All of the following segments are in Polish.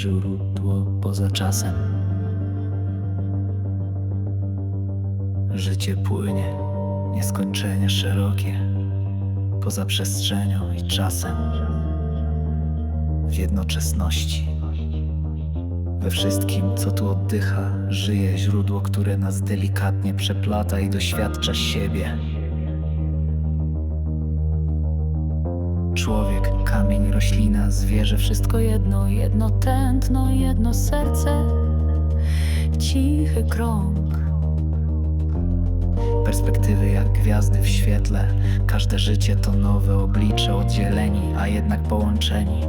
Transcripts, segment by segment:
źródło poza czasem. Życie płynie, nieskończenie szerokie, poza przestrzenią i czasem, w jednoczesności. We wszystkim, co tu oddycha, żyje źródło, które nas delikatnie przeplata i doświadcza siebie. Człowiek, kamień, roślina, zwierzę, wszystko jedno, jedno tętno, jedno serce, cichy krąg. Perspektywy jak gwiazdy w świetle, każde życie to nowe oblicze, oddzieleni, a jednak połączeni.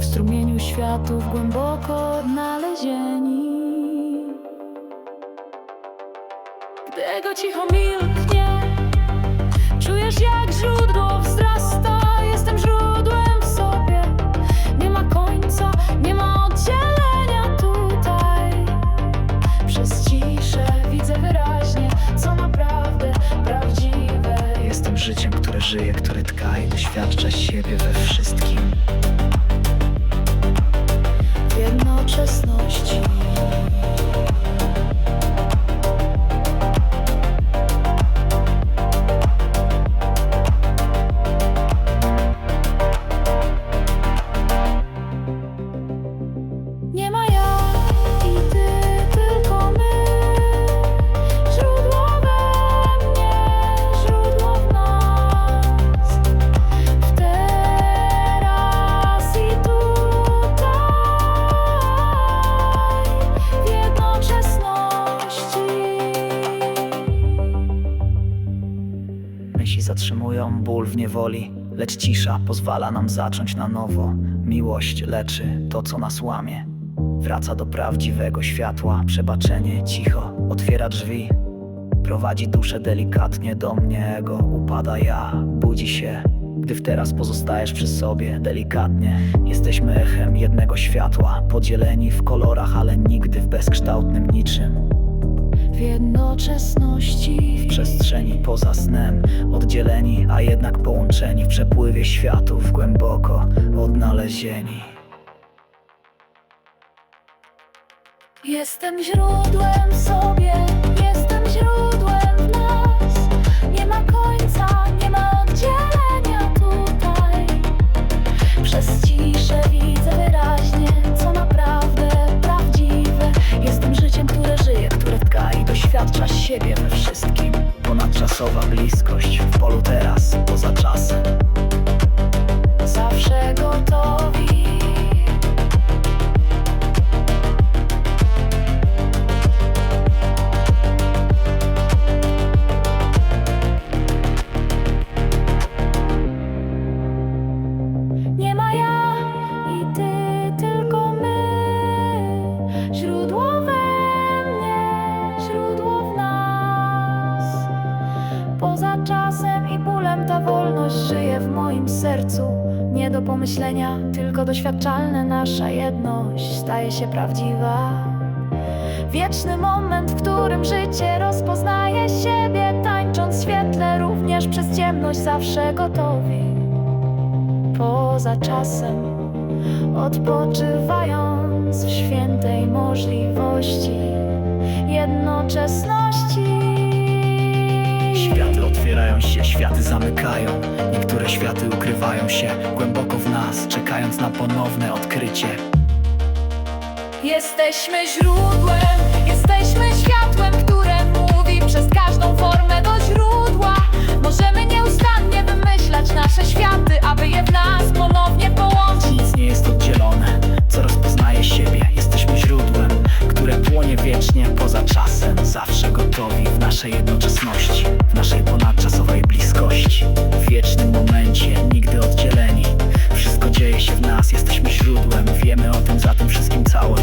W strumieniu światów głęboko odnalezieni. Gdy ego cicho milknie, czujesz jak źródło wzrasta. Żyje, które tka i doświadcza siebie we wszystkim. W jednoczesności. Myśli zatrzymują ból w niewoli, lecz cisza pozwala nam zacząć na nowo. Miłość leczy to, co nas łamie. Wraca do prawdziwego światła, przebaczenie cicho otwiera drzwi. Prowadzi duszę delikatnie do mnie, ego upada ja, budzi się. Gdy w teraz pozostajesz przy sobie delikatnie, jesteśmy echem jednego światła, podzieleni w kolorach, ale nigdy w bezkształtnym niczym. W jednoczesności, w przestrzeni poza snem, oddzieleni, a jednak połączeni w przepływie światów, głęboko odnalezieni. Jestem źródłem sobie, jestem źródłem Ponadczasowa bliskość w polu teraz, Poza czasem i bólem ta wolność żyje w moim sercu. Nie do pomyślenia, tylko doświadczalne nasza jedność staje się prawdziwa. Wieczny moment, w którym życie rozpoznaje siebie, tańcząc świetle również przez ciemność, zawsze gotowi poza czasem, odpoczywając w świętej możliwości jednoczesności. Otwierają się, światy zamykają. Niektóre światy ukrywają się głęboko w nas, czekając na ponowne odkrycie. Jesteśmy źródłem, jesteśmy światłem, które mówi przez każdą formę do płonie wiecznie poza czasem. Zawsze gotowi w naszej jednoczesności, w naszej ponadczasowej bliskości. W wiecznym momencie, nigdy oddzieleni. Wszystko dzieje się w nas, jesteśmy źródłem, wiemy o tym, za tym wszystkim cały